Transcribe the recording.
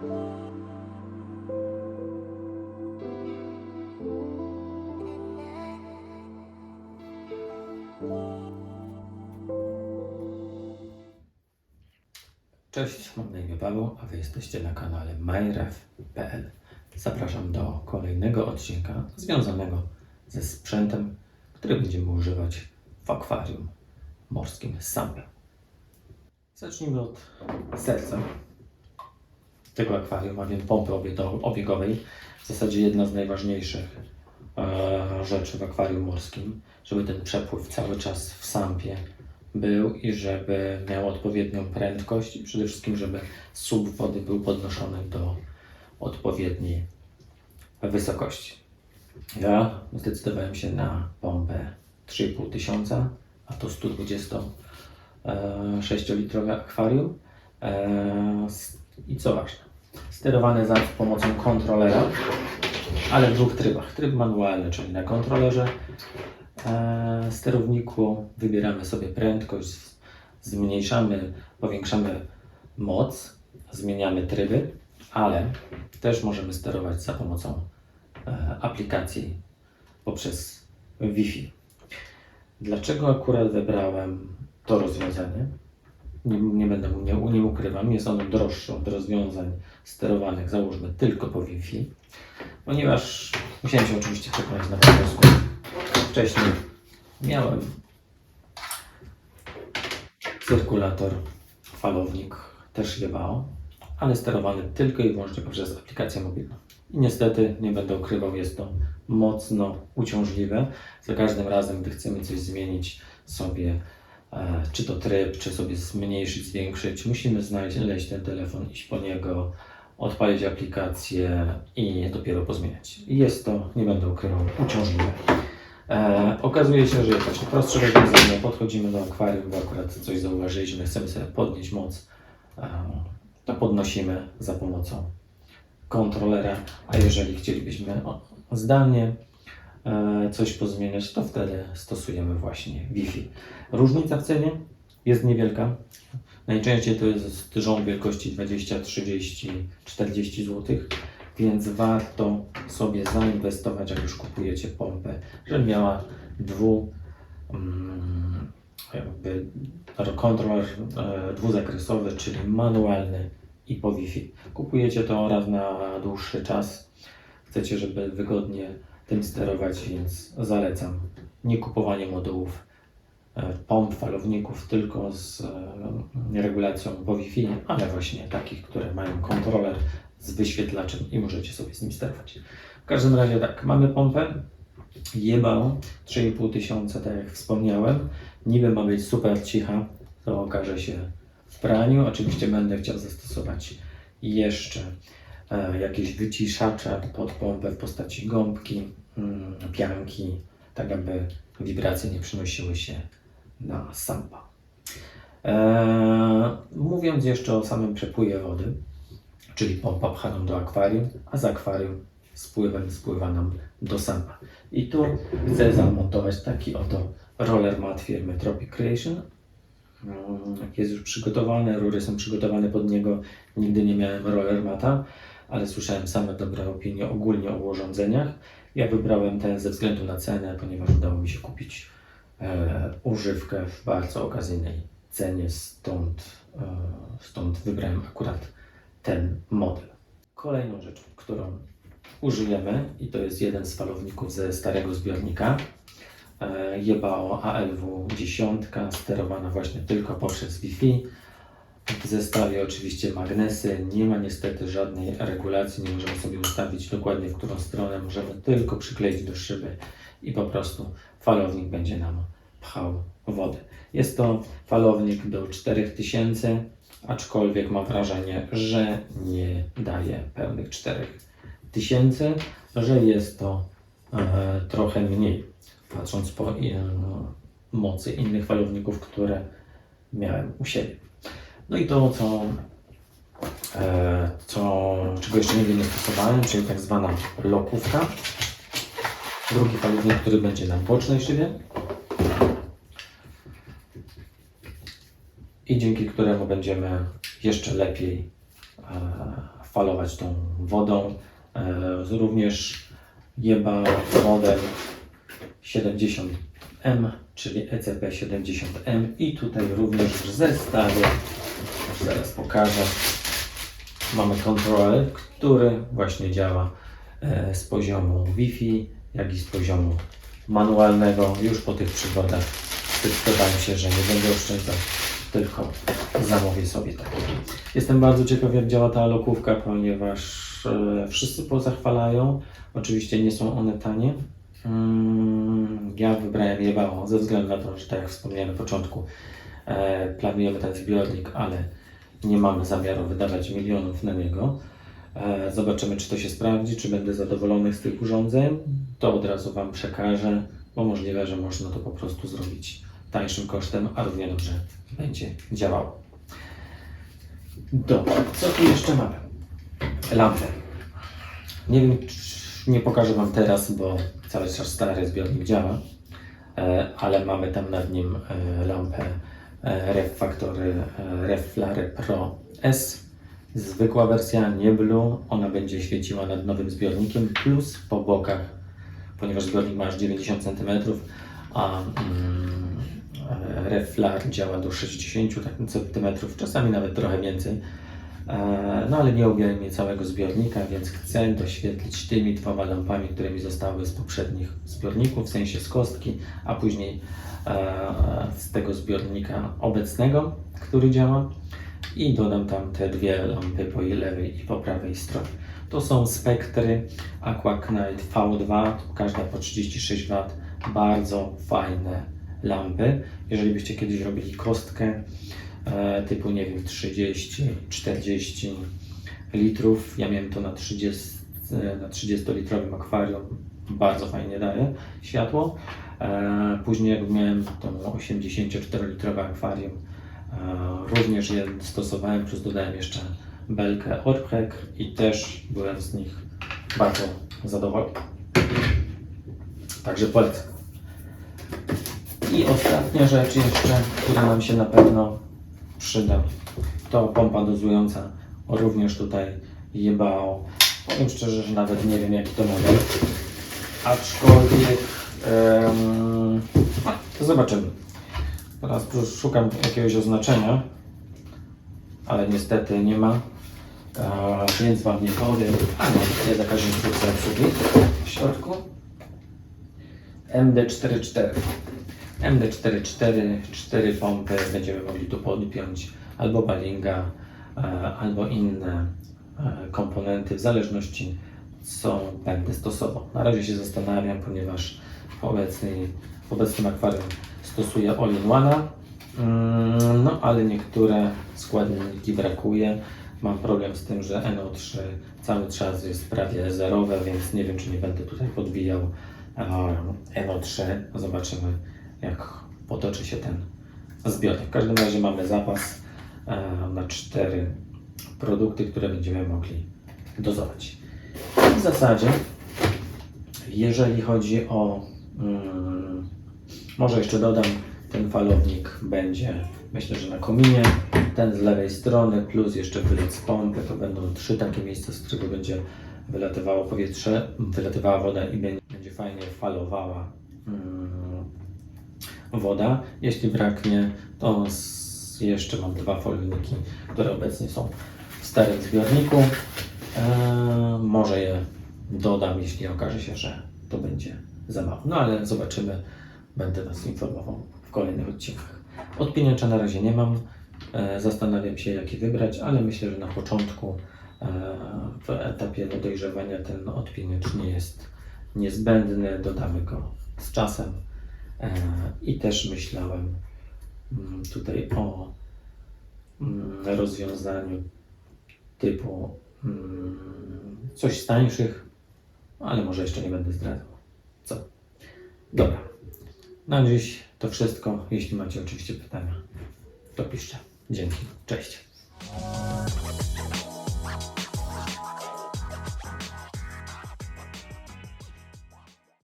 Cześć, mam na imię Paweł, a Wy jesteście na kanale myref.pl. Zapraszam do kolejnego odcinka związanego ze sprzętem, który będziemy używać w akwarium morskim Sambia. Zacznijmy od serca tego akwarium, a więc pompy obiegowej. W zasadzie jedna z najważniejszych e, rzeczy w akwarium morskim, żeby ten przepływ cały czas w sampie był i żeby miał odpowiednią prędkość i przede wszystkim, żeby słup wody był podnoszony do odpowiedniej wysokości. Ja zdecydowałem się na pompę 3,5 tysiąca, a to 126-litrowe akwarium. E, I co ważne, sterowane za pomocą kontrolera, ale w dwóch trybach. Tryb manualny, czyli na kontrolerze e, sterowniku wybieramy sobie prędkość, zmniejszamy, powiększamy moc, zmieniamy tryby, ale też możemy sterować za pomocą e, aplikacji poprzez Wi-Fi. Dlaczego akurat wybrałem to rozwiązanie? Nie, nie będę nie, nie ukrywam, jest ono droższe od rozwiązań sterowanych, załóżmy tylko po Wi-Fi, ponieważ musiałem się oczywiście przekonać na polsku. Wcześniej miałem cyrkulator, falownik, też Jebao, ale sterowany tylko i wyłącznie poprzez aplikację mobilną. I niestety, nie będę ukrywał, jest to mocno uciążliwe. Za każdym razem, gdy chcemy coś zmienić sobie, czy to tryb, czy sobie zmniejszyć, zwiększyć, musimy znaleźć ten telefon, iść po niego, odpalić aplikację i dopiero pozmieniać. Jest to, nie będę ukrywał, uciążliwe. E, okazuje się, że jest właśnie prostsze rozwiązanie. Podchodzimy do akwarium, bo akurat coś zauważyliśmy, chcemy sobie podnieść moc, e, to podnosimy za pomocą kontrolera, a jeżeli chcielibyśmy zdalnie e, coś pozmieniać, to wtedy stosujemy właśnie Wi-Fi. Różnica w cenie jest niewielka. Najczęściej to jest rząd wielkości 20, 30, 40 zł, więc warto sobie zainwestować, jak już kupujecie pompę, żeby miała dwu, mm, jakby kontroler e, dwuzakresowy, czyli manualny i po Wi-Fi. Kupujecie to raz na dłuższy czas. Chcecie, żeby wygodnie tym sterować, więc zalecam nie kupowanie modułów e, pomp, falowników tylko z e, regulacją po Wi-Fi, ale właśnie takich, które mają kontroler z wyświetlaczem i możecie sobie z nim sterować. W każdym razie tak, mamy pompę Jebał 3,5 tysiąca, tak jak wspomniałem. Niby ma być super cicha, to okaże się w praniu. Oczywiście będę chciał zastosować jeszcze e, jakieś wyciszacze pod pompę w postaci gąbki, pianki, tak aby wibracje nie przynosiły się na sampa. E, mówiąc jeszcze o samym przepływie wody, czyli pompa pcha nam do akwarium, a z akwarium z pływem spływa nam do sampa. I tu chcę zamontować taki oto roller mat firmy Tropic Creation. Mm, Jest już przygotowany, rury są przygotowane pod niego. Nigdy nie miałem roller mata, ale słyszałem same dobre opinie ogólnie o urządzeniach. Ja wybrałem ten ze względu na cenę, ponieważ udało mi się kupić e, używkę w bardzo okazyjnej cenie, stąd, e, stąd wybrałem akurat ten model. Kolejną rzeczą, którą użyjemy, i to jest jeden z falowników ze starego zbiornika, e, Jebao ALW 10, sterowana właśnie tylko poprzez Wi-Fi. W zestawie oczywiście magnesy, nie ma niestety żadnej regulacji, nie możemy sobie ustawić dokładnie w którą stronę, możemy tylko przykleić do szyby i po prostu falownik będzie nam pchał wodę. Jest to falownik do 4000, aczkolwiek mam wrażenie, że nie daje pełnych 4000, że jest to e, trochę mniej, patrząc po e, mocy innych falowników, które miałem u siebie. No i to, co, e, co czego jeszcze nigdy nie stosowałem, czyli tak zwana lokówka. Drugi falownik, który będzie na bocznej szybie. I dzięki któremu będziemy jeszcze lepiej e, falować tą wodą. E, również jeba model 70M, czyli E ECP70M i tutaj również w zestawie, zaraz pokażę, mamy kontroler, który właśnie działa e, z poziomu Wi-Fi, jak i z poziomu manualnego. Już po tych przygodach zdecydowałem się, że nie będę oszczędzał, tylko zamówię sobie taki. Jestem bardzo ciekaw, jak działa ta lokówka, ponieważ e, wszyscy pozachwalają. Oczywiście nie są one tanie. Mm, Ja wybrałem Jebało ze względu na to, że tak jak wspomniałem na początku, e, planujemy ten zbiornik, ale nie mamy zamiaru wydawać milionów na niego. E, Zobaczymy, czy to się sprawdzi, czy będę zadowolony z tych urządzeń. To od razu Wam przekażę, bo możliwe, że można to po prostu zrobić tańszym kosztem, a równie dobrze będzie działało. Dobra, co tu jeszcze mamy? Lampę. Nie wiem, nie pokażę Wam teraz, bo cały czas stary zbiornik działa, e, ale mamy tam nad nim e, lampę Rev Factory e, Pro S. Zwykła wersja, nie Blue. Ona będzie świeciła nad nowym zbiornikiem, plus po bokach, ponieważ zbiornik ma aż 90 cm, a mm, e, Rev Flare działa do 60 cm, czasami nawet trochę więcej. E, No ale nie objęły mnie całego zbiornika, więc chcę doświetlić tymi dwoma lampami, które mi zostały z poprzednich zbiorników, w sensie z kostki, a później e, z tego zbiornika obecnego, który działa. I dodam tam te dwie lampy po lewej i po prawej stronie. To są spektry Aqua Knight V2, każda po 36 W. Bardzo fajne lampy. Jeżeli byście kiedyś robili kostkę, typu nie wiem 30, 40 litrów. Ja miałem to na 30, e, na 30 litrowym akwarium. Bardzo fajnie daje światło. E, Później miałem to 84 litrowe akwarium, e, również je stosowałem, plus dodałem jeszcze belkę Orphek i też byłem z nich bardzo zadowolony. Także polecam. I ostatnia rzecz jeszcze, która nam się na pewno przyda, to pompa dozująca. Również tutaj jebao. Powiem szczerze, że nawet nie wiem jaki to model. Aczkolwiek a, to zobaczymy. Teraz szukam jakiegoś oznaczenia, ale niestety nie ma. Więc Wam nie powiem. A nie, jest jakaś instrukcja obsługi w środku. MD44. MD44, cztery pompy będziemy mogli tu podpiąć albo balinga, e, albo inne e, komponenty w zależności co będę stosował. Na razie się zastanawiam, ponieważ w, obecnej, w obecnym akwarium stosuję all-in-one'a, Mm, no ale niektóre składniki brakuje. Mam problem z tym, że NO3 cały czas jest prawie zerowe, więc nie wiem, czy nie będę tutaj podbijał e, NO3. Zobaczymy, jak potoczy się ten zbiornik. W każdym razie mamy zapas e, na cztery produkty, które będziemy mogli dozować. W zasadzie, jeżeli chodzi o. Mm, może jeszcze dodam, ten falownik będzie, myślę, że na kominie. Ten z lewej strony, plus jeszcze wylot z pompy. To będą trzy takie miejsca, z którego będzie wylatywało powietrze, wylatywała woda i będzie, fajnie falowała mm, woda. Jeśli braknie, to jeszcze mam dwa falniki, które obecnie są w starym zbiorniku. Eee, może je dodam, jeśli okaże się, że to będzie za mało. No ale zobaczymy. Będę Was informował w kolejnych odcinkach. Odpiniacza na razie nie mam. E, Zastanawiam się, jaki wybrać, ale myślę, że na początku, e, w etapie dojrzewania, ten odpiniacz nie jest niezbędny. Dodamy go z czasem. E, I też myślałem mm, tutaj o mm, rozwiązaniu typu mm, coś z tańszych, ale może jeszcze nie będę zdradzał. Co? Dobra. Na dziś to wszystko. Jeśli macie oczywiście pytania, to piszcie. Dzięki. Cześć.